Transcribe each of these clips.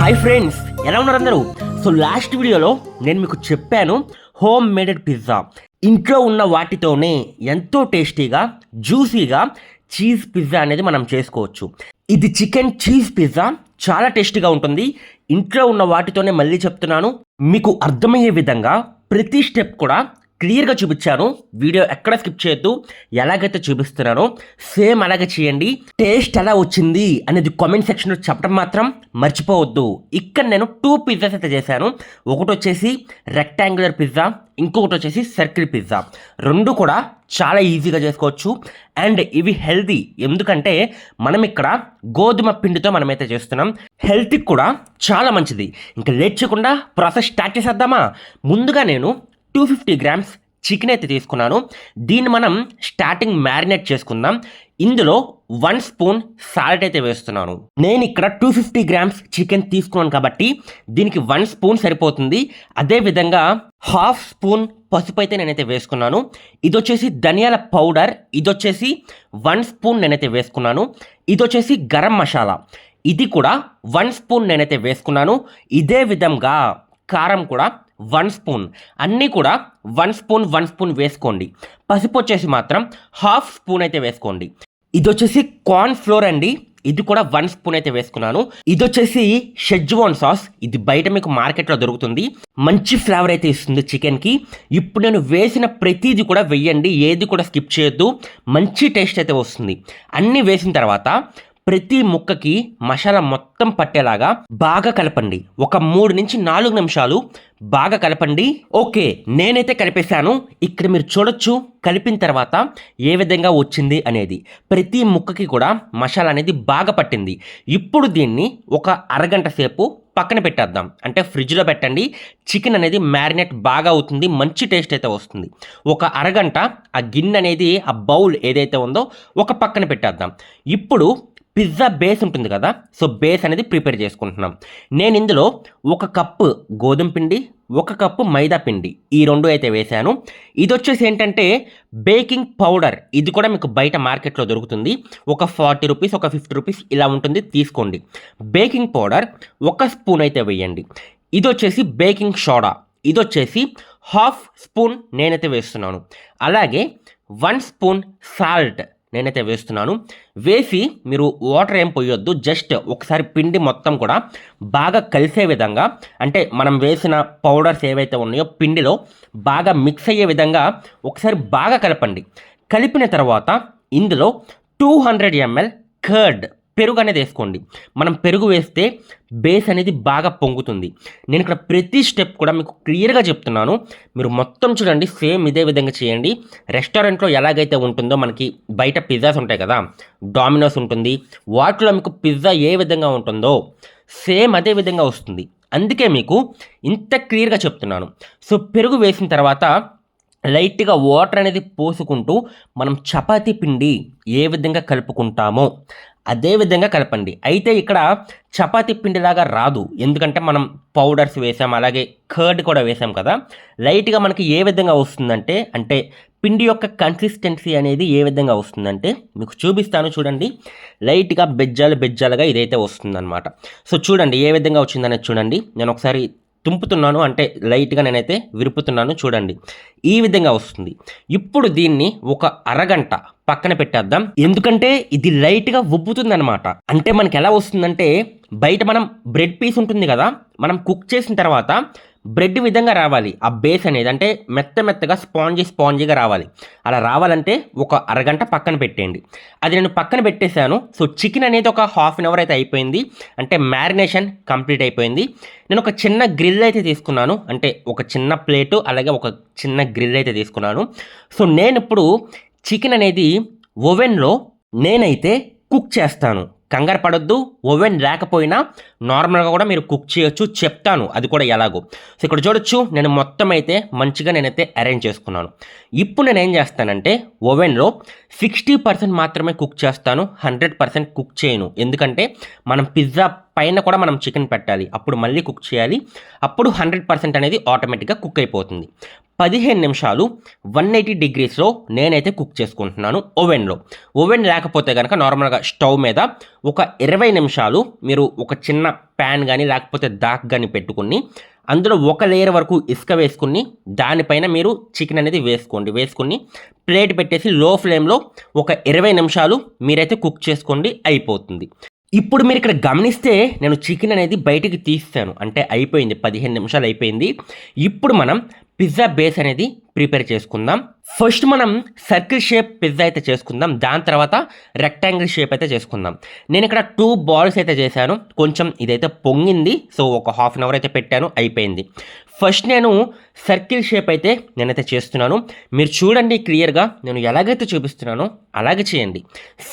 Hi friends ఎలా ఉన్నారు అందరూ? సో లాస్ట్ వీడియోలో నేను మీకు చెప్పాను హోమ్ మేడెడ్ పిజ్జా ఇంట్లో ఉన్న వాటితోనే ఎంతో టేస్టీగా జ్యూసీగా చీజ్ పిజ్జా అనేది మనం చేసుకోవచ్చు. ఇది చికెన్ చీజ్ పిజ్జా చాలా టేస్టీగా ఉంటుంది. ఇంట్లో ఉన్న వాటితోనే మళ్ళీ చెప్తున్నాను. మీకు అర్థమయ్యే విధంగా ప్రతి స్టెప్ కూడా క్లియర్గా చూపించాను. వీడియో ఎక్కడ స్కిప్ చేయొద్దు. ఎలాగైతే చూపిస్తున్నానో సేమ్ అలాగే చేయండి. టేస్ట్ ఎలా వచ్చింది అనేది కామెంట్ సెక్షన్లో చెప్పడం మాత్రం మర్చిపోవద్దు. ఇక్కడ నేను టూ పిజ్జాస్ అయితే చేశాను. ఒకటి వచ్చేసి రెక్టాంగులర్ పిజ్జా ఇంకొకటి వచ్చేసి సర్కిల్ పిజ్జా రెండు కూడా చాలా ఈజీగా చేసుకోవచ్చు. అండ్ ఇవి హెల్తీ ఎందుకంటే మనం ఇక్కడ గోధుమ పిండితో మనమైతే చేస్తున్నాం. హెల్త్కి కూడా చాలా మంచిది. ఇంకా లేట్ చేయకుండా ప్రాసెస్ స్టార్ట్ చేసేద్దామా? ముందుగా నేను టూ ఫిఫ్టీ గ్రామ్స్ చికెన్ అయితే తీసుకున్నాను. దీన్ని మనం స్టార్టింగ్ మ్యారినేట్ చేసుకుందాం. ఇందులో వన్ స్పూన్ సాల్ట్ అయితే వేస్తున్నాను. నేను ఇక్కడ టూ ఫిఫ్టీ గ్రామ్స్ చికెన్ తీసుకున్నాను కాబట్టి దీనికి వన్ స్పూన్ సరిపోతుంది. అదేవిధంగా హాఫ్ స్పూన్ పసుపు అయితే నేనైతే వేసుకున్నాను. ఇది వచ్చేసి ధనియాల పౌడర్. ఇది వచ్చేసి వన్ స్పూన్ నేనైతే వేసుకున్నాను. ఇది వచ్చేసి గరం మసాలా. ఇది కూడా వన్ స్పూన్ నేనైతే వేసుకున్నాను. ఇదే విధంగా కారం కూడా వన్ స్పూన్. అన్నీ కూడా వన్ స్పూన్ వన్ స్పూన్ వేసుకోండి. పసుపు వచ్చేసి మాత్రం హాఫ్ స్పూన్ అయితే వేసుకోండి. ఇది వచ్చేసి కార్న్ ఫ్లోర్ అండి. ఇది కూడా వన్ స్పూన్ అయితే వేసుకున్నాను. ఇది వచ్చేసి షెజ్వాన్ సాస్. ఇది బయట మీకు మార్కెట్లో దొరుకుతుంది. మంచి ఫ్లేవర్ అయితే ఇస్తుంది చికెన్కి. ఇప్పుడు నేను వేసిన ప్రతిదీ కూడా వెయ్యండి ఏది కూడా స్కిప్ చేయొద్దు. మంచి టేస్ట్ అయితే వస్తుంది. అన్నీ వేసిన తర్వాత ప్రతి ముక్కకి మసాలా మొత్తం పట్టేలాగా బాగా కలపండి. ఒక మూడు నుంచి నాలుగు నిమిషాలు బాగా కలపండి. ఓకే నేనైతే కలిపేశాను. ఇక్కడ మీరు చూడొచ్చు కలిపిన తర్వాత ఏ విధంగా వచ్చింది అనేది. ప్రతి ముక్కకి కూడా మసాలా అనేది బాగా పట్టింది. ఇప్పుడు దీన్ని ఒక అరగంట సేపు పక్కన పెట్టేద్దాం. అంటే ఫ్రిడ్జ్లో పెట్టండి. చికెన్ అనేది మ్యారినేట్ బాగా అవుతుంది. మంచి టేస్ట్ అయితే వస్తుంది. ఒక అరగంట ఆ గిన్నె అనేది ఆ బౌల్ ఏదైతే ఉందో ఒక పక్కన పెట్టేద్దాం. ఇప్పుడు పిజ్జా బేస్ ఉంటుంది కదా సో బేస్ అనేది ప్రిపేర్ చేసుకుంటున్నాం. నేను ఇందులో ఒక కప్పు గోధుమ పిండి ఒక కప్పు మైదా పిండి ఈ రెండు అయితే వేశాను. ఇది వచ్చేసి ఏంటంటే బేకింగ్ పౌడర్. ఇది కూడా మీకు బయట మార్కెట్లో దొరుకుతుంది. ఒక ఫార్టీ రూపీస్ ఒక ఫిఫ్టీ రూపీస్ ఇలా ఉంటుంది తీసుకోండి. బేకింగ్ పౌడర్ ఒక స్పూన్ అయితే వేయండి. ఇది వచ్చేసి బేకింగ్ సోడా. ఇది వచ్చేసి హాఫ్ స్పూన్ నేనైతే వేస్తున్నాను. అలాగే వన్ స్పూన్ సాల్ట్. నేనైతే వేస్తున్నాను. వేసి మీరు వాటర్ ఏం పోయొద్దు. జస్ట్ ఒకసారి పిండి మొత్తం కూడా బాగా కలిసే విధంగా అంటే మనం వేసిన పౌడర్స్ ఏవైతే ఉన్నాయో పిండిలో బాగా మిక్స్ అయ్యే విధంగా ఒకసారి బాగా కలపండి. కలిపిన తర్వాత ఇందులో టూ హండ్రెడ్ ఎంఎల్ కర్డ్ పెరుగు అనేది వేసుకోండి మనం పెరుగు వేస్తే బేస్ అనేది బాగా పొంగుతుంది. నేను ఇక్కడ ప్రతి స్టెప్ కూడా మీకు క్లియర్గా చెప్తున్నాను. మీరు మొత్తం చూడండి సేమ్ ఇదే విధంగా చేయండి. రెస్టారెంట్లో ఎలాగైతే ఉంటుందో మనకి బయట పిజ్జాస్ ఉంటాయి కదా డామినోస్ ఉంటుంది. వాటిలో మీకు పిజ్జా ఏ విధంగా ఉంటుందో సేమ్ అదే విధంగా వస్తుంది. అందుకే మీకు ఇంత క్లియర్గా చెప్తున్నాను. సో పెరుగు వేసిన తర్వాత లైట్గా వాటర్ అనేది పోసుకుంటూ మనం చపాతీ పిండి ఏ విధంగా కలుపుకుంటామో అదే విధంగా కలపండి. అయితే ఇక్కడ చపాతీ పిండిలాగా రాదు. ఎందుకంటే మనం పౌడర్స్ వేసాం అలాగే కర్డ్ కూడా వేసాం కదా. లైట్గా మనకి ఏ విధంగా వస్తుందంటే అంటే పిండి యొక్క కన్సిస్టెన్సీ అనేది ఏ విధంగా వస్తుందంటే మీకు చూపిస్తాను చూడండి. లైట్గా బెజ్జాలు బెజ్జాలుగా ఇదైతే వస్తుందన్నమాట. సో చూడండి ఏ విధంగా వచ్చిందనేది చూడండి. నేను ఒకసారి తుంపుతున్నాను అంటే లైట్గా నేనైతే విరుపుతున్నాను చూడండి. ఈ విధంగా వస్తుంది. ఇప్పుడు దీన్ని ఒక అరగంట పక్కన పెట్టేద్దాం. ఎందుకంటే ఇది లైట్గా ఉబ్బుతుందన్నమాట. అంటే మనకి ఎలా వస్తుందంటే బయట మనం బ్రెడ్ పీస్ ఉంటుంది కదా మనం కుక్ చేసిన తర్వాత బ్రెడ్ విధంగా రావాలి. ఆ బేస్ అనేది అంటే మెత్త మెత్తగా స్పాంజీ స్పాంజీగా రావాలి. అలా రావాలంటే ఒక అరగంట పక్కన పెట్టేయండి. అది నేను పక్కన పెట్టేశాను. సో చికెన్ అనేది ఒక హాఫ్ అన్ అవర్ అయితే అయిపోయింది. అంటే మ్యారినేషన్ కంప్లీట్ అయిపోయింది. నేను ఒక చిన్న గ్రిల్ అయితే తీసుకున్నాను. అంటే ఒక చిన్న ప్లేటు అలాగే ఒక చిన్న గ్రిల్ అయితే తీసుకున్నాను. సో నేను ఇప్పుడు చికెన్ అనేది ఓవెన్లో నేనైతే కుక్ చేస్తాను. కంగారు పడొద్దు ఓవెన్ లేకపోయినా నార్మల్గా కూడా మీరు కుక్ చేయొచ్చు చెప్తాను. అది కూడా ఎలాగో. సో ఇక్కడ చూడొచ్చు నేను మొత్తం అయితే మంచిగా నేనైతే అరేంజ్ చేసుకున్నాను. ఇప్పుడు నేను ఏం చేస్తానంటే ఓవెన్లో సిక్స్టీ పర్సెంట్ మాత్రమే కుక్ చేస్తాను హండ్రెడ్ పర్సెంట్ కుక్ చేయను. ఎందుకంటే మనం పిజ్జా పైన కూడా మనం చికెన్ పెట్టాలి. అప్పుడు మళ్ళీ కుక్ చేయాలి. అప్పుడు హండ్రెడ్ పర్సెంట్ అనేది ఆటోమేటిక్గా కుక్ అయిపోతుంది. పదిహేను నిమిషాలు వన్ ఎయిటీ డిగ్రీస్లో నేనైతే కుక్ చేసుకుంటున్నాను ఓవెన్లో. ఓవెన్ లేకపోతే కనుక నార్మల్గా స్టవ్ మీద ఒక ఇరవై నిమిషాలు మీరు ఒక చిన్న ప్యాన్ కానీ లేకపోతే దాక్ కానీ పెట్టుకుని అందులో ఒక లేయర్ వరకు ఇసుక వేసుకుని దానిపైన మీరు చికెన్ అనేది వేసుకోండి. వేసుకుని ప్లేట్ పెట్టేసి లో ఫ్లేమ్లో ఒక ఇరవై నిమిషాలు మీరైతే కుక్ చేసుకోండి అయిపోతుంది. ఇప్పుడు మీరు ఇక్కడ గమనిస్తే నేను చికెన్ అనేది బయటికి తీస్తాను. అంటే అయిపోయింది పదిహేను నిమిషాలు అయిపోయింది. ఇప్పుడు మనం పిజ్జా బేస్ అనేది ప్రిపేర్ చేసుకుందాం. ఫస్ట్ మనం సర్కిల్ షేప్ పిజ్జా అయితే చేసుకుందాం. దాని తర్వాత రెక్టాంగిల్ షేప్ అయితే చేసుకుందాం. నేను ఇక్కడ టూ బాల్స్ అయితే చేశాను. కొంచెం ఇదైతే పొంగింది. సో ఒక హాఫ్ అన్ అవర్ అయితే పెట్టాను. అయిపోయింది. ఫస్ట్ నేను సర్కిల్ షేప్ అయితే నేనైతే చేస్తున్నాను. మీరు చూడండి క్లియర్గా నేను ఎలాగైతే చూపిస్తున్నానో అలాగే చేయండి.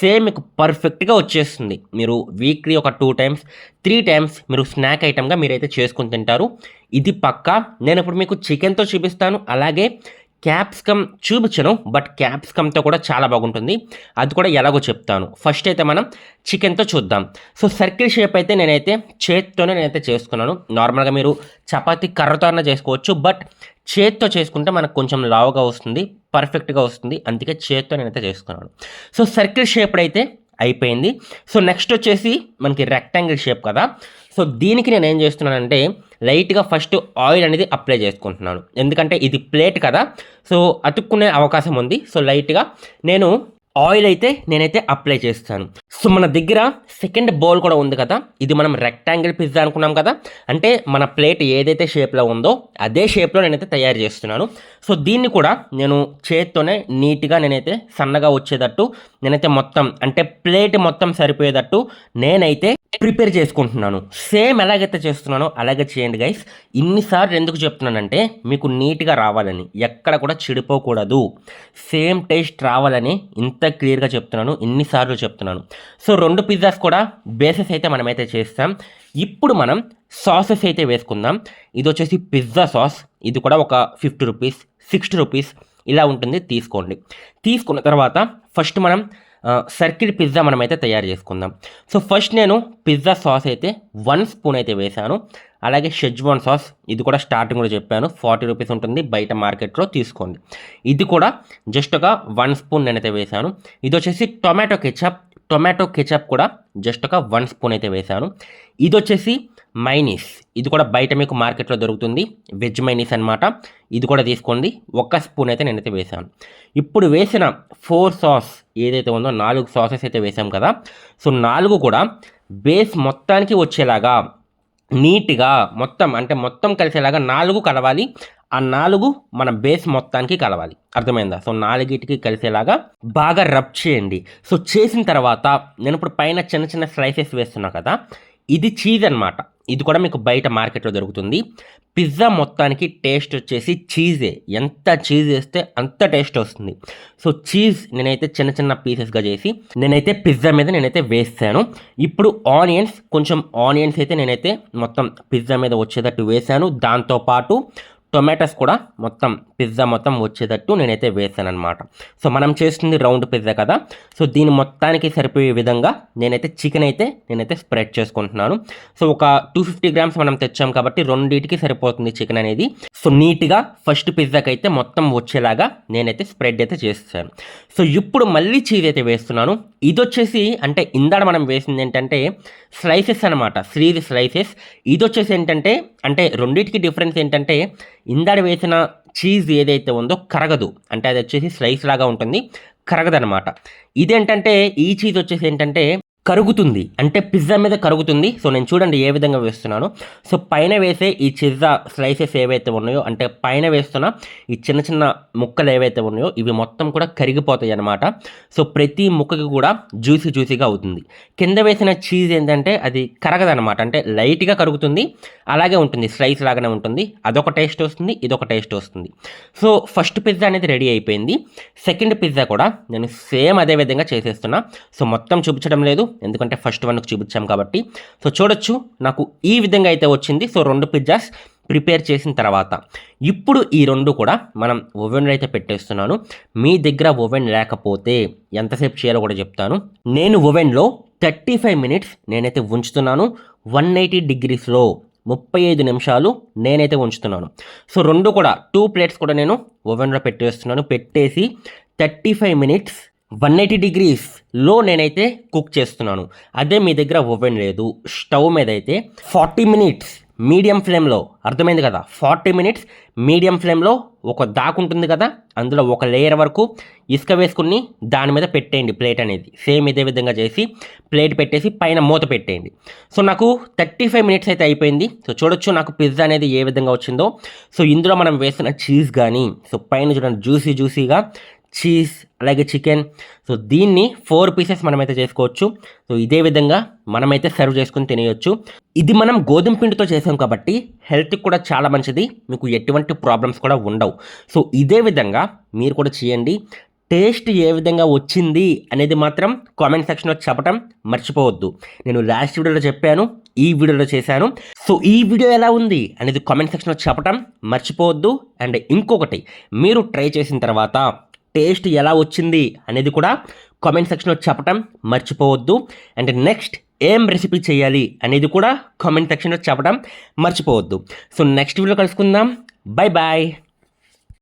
సేమ్ మీకు పర్ఫెక్ట్గా వచ్చేస్తుంది. మీరు వీక్లీ ఒక టూ టైమ్స్ త్రీ టైమ్స్ మీరు స్నాక్ ఐటమ్గా మీరైతే చేసుకుని తింటారు. ఇది పక్కా. నేను ఇప్పుడు మీకు చికెన్తో చూపిస్తాను. అలాగే క్యాప్సికమ్ చూపించను బట్ క్యాప్సికమ్తో కూడా చాలా బాగుంటుంది. అది కూడా ఎలాగో చెప్తాను. ఫస్ట్ అయితే మనం చికెన్తో చూద్దాం. సో సర్కిల్ షేప్ అయితే నేనైతే చేత్తోనే నేనైతే చేసుకున్నాను. నార్మల్గా మీరు చపాతి కర్రతో అయినా చేసుకోవచ్చు బట్ చేత్తో చేసుకుంటే మనకు కొంచెం లావుగా వస్తుంది పర్ఫెక్ట్గా వస్తుంది. అందుకే చేత్తో నేనైతే చేసుకున్నాను. సో సర్కిల్ షేప్ అయితే అయిపోయింది. సో నెక్స్ట్ వచ్చేసి మనకి రెక్టాంగిల్ షేప్ కదా. సో దీనికి నేను ఏం చేస్తున్నానంటే లైట్గా ఫస్ట్ ఆయిల్ అనేది అప్లై చేసుకుంటున్నాను. ఎందుకంటే ఇది ప్లేట్ కదా. సో అతుక్కునే అవకాశం ఉంది. సో లైట్గా నేను ఆయిల్ అయితే నేనైతే అప్లై చేస్తాను. సో మన దగ్గర సెకండ్ బౌల్ కూడా ఉంది కదా. ఇది మనం రెక్టాంగిల్ పిజ్జా అనుకున్నాం కదా. అంటే మన ప్లేట్ ఏదైతే షేప్లో ఉందో అదే షేప్లో నేనైతే తయారు చేస్తున్నాను. సో దీన్ని కూడా నేను చేత్తోనే నీట్గా నేనైతే సన్నగా వచ్చేటట్టు నేనైతే మొత్తం అంటే ప్లేట్ మొత్తం సరిపోయేటట్టు నేనైతే ప్రిపేర్ చేసుకుంటున్నాను. సేమ్ ఎలాగైతే చేస్తున్నానో అలాగే చేయండి గైస్. ఇన్నిసార్లు ఎందుకు చెప్తున్నానంటే మీకు నీట్గా రావాలని ఎక్కడ కూడా చెడిపోకూడదు. సేమ్ టేస్ట్ రావాలని ఇంత క్లియర్గా చెప్తున్నాను ఇన్నిసార్లు చెప్తున్నాను. సో రెండు పిజ్జాస్ కూడా బేసెస్ అయితే మనమైతే చేస్తాం. ఇప్పుడు మనం సాసెస్ అయితే వేసుకుందాం. ఇది వచ్చేసి పిజ్జా సాస్. ఇది కూడా ఒక ఫిఫ్టీ రూపీస్ సిక్స్టీ రూపీస్ ఇలా ఉంటుంది తీసుకోండి. తీసుకున్న తర్వాత ఫస్ట్ మనం సర్కిల్ పిజ్జా మనమైతే తయారు చేసుకుందాం. సో ఫస్ట్ నేను పిజ్జా సాస్ అయితే వన్ స్పూన్ అయితే వేశాను. అలాగే షెజ్వాన్ సాస్ ఇది కూడా స్టార్టింగ్ కూడా చెప్పాను. ఫార్టీ రూపీస్ ఉంటుంది. బయట మార్కెట్లో తీసుకోండి. ఇది కూడా జస్ట్ ఒక వన్ స్పూన్ నేనైతే వేశాను. ఇది వచ్చేసి టొమాటో కెచప్. టొమాటో కెచప్ కూడా జస్ట్ ఒక వన్ స్పూన్ అయితే వేశాను. ఇది వచ్చేసి మైనీస్. ఇది కూడా బయట మీకు మార్కెట్లో దొరుకుతుంది. వెజ్ మైనీస్ అనమాట ఇది కూడా తీసుకోండి. ఒక్క స్పూన్ అయితే నేనైతే వేసాను ఇప్పుడు వేసిన ఫోర్ సాస్ ఏదైతే ఉందో నాలుగు సాసెస్ అయితే వేసాం కదా. సో నాలుగు కూడా బేస్ మొత్తానికి వచ్చేలాగా నీట్గా మొత్తం అంటే మొత్తం కలిసేలాగా నాలుగు కలవాలి. ఆ నాలుగు మన బేస్ మొత్తానికి కలవాలి. అర్థమైందా? సో నాలుగిటికి కలిసేలాగా బాగా రబ్ చేయండి. సో చేసిన తర్వాత నేను ఇప్పుడు పైన చిన్న చిన్న స్లైసెస్ వేస్తున్నా కదా. ఇది చీజ్ అనమాట ఇది కూడా మీకు బయట మార్కెట్లో దొరుకుతుంది. పిజ్జా మొత్తానికి టేస్ట్ వచ్చేసి చీజే. ఎంత చీజ్ వేస్తే అంత టేస్ట్ వస్తుంది. సో చీజ్ నేనైతే చిన్న చిన్న పీసెస్గా చేసి నేనైతే పిజ్జా మీద నేనైతే వేస్తాను. ఇప్పుడు ఆనియన్స్ కొంచెం ఆనియన్స్ అయితే నేనైతే మొత్తం పిజ్జా మీద వచ్చేటట్టు వేసాను దాంతోపాటు టొమాటోస్ కూడా మొత్తం పిజ్జా మొత్తం వచ్చేటట్టు నేనైతే వేసాను అనమాట సో మనం చేస్తుంది రౌండ్ పిజ్జా కదా. సో దీని మొత్తానికి సరిపోయే విధంగా నేనైతే చికెన్ అయితే నేనైతే స్ప్రెడ్ చేసుకుంటున్నాను. సో ఒక టూ ఫిఫ్టీ గ్రామ్స్ మనం తెచ్చాం కాబట్టి రెండింటికి సరిపోతుంది చికెన్ అనేది. సో నీట్గా ఫస్ట్ పిజ్జాకి అయితే మొత్తం వచ్చేలాగా నేనైతే స్ప్రెడ్ అయితే చేస్తాను సో ఇప్పుడు మళ్ళీ చీజ్ అయితే వేస్తున్నాను. ఇది వచ్చేసి అంటే ఇందాడ మనం వేసింది ఏంటంటే స్లైసెస్ అనమాట శ్రీది స్లైసెస్. ఇది వచ్చేసి ఏంటంటే అంటే రెండింటికి డిఫరెన్స్ ఏంటంటే ఇందాడ వేసిన చీజ్ ఏదైతే ఉందో కరగదు. అంటే అది వచ్చేసి స్లైస్ లాగా ఉంటుంది. కరగదనమాట ఇదేంటంటే ఈ చీజ్ వచ్చేసి ఏంటంటే కరుగుతుంది. అంటే పిజ్జా మీద కరుగుతుంది. సో నేను చూడండి ఏ విధంగా వేస్తున్నాను. సో పైన వేసే ఈ పిజ్జా స్లైసెస్ ఏవైతే ఉన్నాయో అంటే పైన వేస్తున్న ఈ చిన్న చిన్న ముక్కలు ఏవైతే ఉన్నాయో ఇవి మొత్తం కూడా కరిగిపోతాయి అన్నమాట. సో ప్రతి ముక్కకి కూడా జ్యూసీ జ్యూసీగా అవుతుంది. కింద వేసిన చీజ్ ఏంటంటే అది కరగదనమాట అంటే లైట్గా కరుగుతుంది. అలాగే ఉంటుంది. స్లైస్ లాగానే ఉంటుంది. అదొక టేస్ట్ వస్తుంది. ఇదొక టేస్ట్ వస్తుంది. సో ఫస్ట్ పిజ్జా అనేది రెడీ అయిపోయింది. సెకండ్ పిజ్జా కూడా నేను సేమ్ అదే విధంగా చేసేస్తున్నా. సో మొత్తం చూపించడం లేదు. ఎందుకంటే ఫస్ట్ వన్కి చూపించాం కాబట్టి. సో చూడొచ్చు నాకు ఈ విధంగా అయితే వచ్చింది. సో రెండు పిజ్జాస్ ప్రిపేర్ చేసిన తర్వాత. ఇప్పుడు ఈ రెండు కూడా మనం ఓవెన్లో అయితే పెట్టేస్తున్నాను. మీ దగ్గర ఓవెన్ లేకపోతే ఎంతసేపు చేయాలో కూడా చెప్తాను. నేను ఓవెన్లో థర్టీ ఫైవ్ మినిట్స్ నేనైతే ఉంచుతున్నాను. వన్ ఎయిటీ డిగ్రీస్లో ముప్పై ఐదు నిమిషాలు నేనైతే ఉంచుతున్నాను. సో రెండు కూడా టూ ప్లేట్స్ కూడా నేను ఓవెన్లో పెట్టేస్తున్నాను. పెట్టేసి thirty five minutes one eighty డిగ్రీస్లో నేనైతే కుక్ చేస్తున్నాను. అదే మీ దగ్గర ఓవెన్ లేదు. స్టవ్ మీద అయితే ఫార్టీ మినిట్స్ మీడియం ఫ్లేమ్లో అర్థమైంది కదా? ఫార్టీ మినిట్స్ మీడియం ఫ్లేమ్లో ఒక దాకుంటుంది కదా? అందులో ఒక లేయర్ వరకు ఇసుక వేసుకుని దాని మీద పెట్టేయండి ప్లేట్ అనేది. సేమ్ ఇదే విధంగా చేసి ప్లేట్ పెట్టేసి పైన మూత పెట్టేయండి. సో నాకు థర్టీ ఫైవ్ మినిట్స్ అయితే అయిపోయింది. సో చూడొచ్చు నాకు పిజ్జా అనేది ఏ విధంగా వచ్చిందో. సో ఇందులో మనం వేసిన చీజ్ కానీ సో పైన చూడండి జ్యూసీ జ్యూసీగా చీజ్ అలాగే చికెన్. సో దీన్ని ఫోర్ పీసెస్ మనమైతే చేసుకోవచ్చు. సో ఇదే విధంగా మనమైతే సర్వ్ చేసుకుని తినేయొచ్చు. ఇది మనం గోధుమ పిండితో చేసాం కాబట్టి హెల్త్కి కూడా చాలా మంచిది. మీకు ఎటువంటి ప్రాబ్లమ్స్ కూడా ఉండవు. సో ఇదే విధంగా మీరు కూడా చేయండి. టేస్ట్ ఏ విధంగా వచ్చింది అనేది మాత్రం కామెంట్ సెక్షన్లో చెప్పడం మర్చిపోవద్దు. నేను లాస్ట్ వీడియోలో చెప్పాను ఈ వీడియోలో చేశాను. సో ఈ వీడియో ఎలా ఉంది అనేది కామెంట్ సెక్షన్లో చెప్పడం మర్చిపోవద్దు. అండ్ ఇంకొకటి మీరు ట్రై చేసిన తర్వాత టేస్ట్ ఎలా వచ్చింది అనేది కూడా కామెంట్ సెక్షన్లో చెప్పటం మర్చిపోవద్దు. అండ్ నెక్స్ట్ ఏం రెసిపీ చేయాలి అనేది కూడా కామెంట్ సెక్షన్లో చెప్పడం మర్చిపోవద్దు. సో నెక్స్ట్ వీడియో కలుసుకుందాం. Bye bye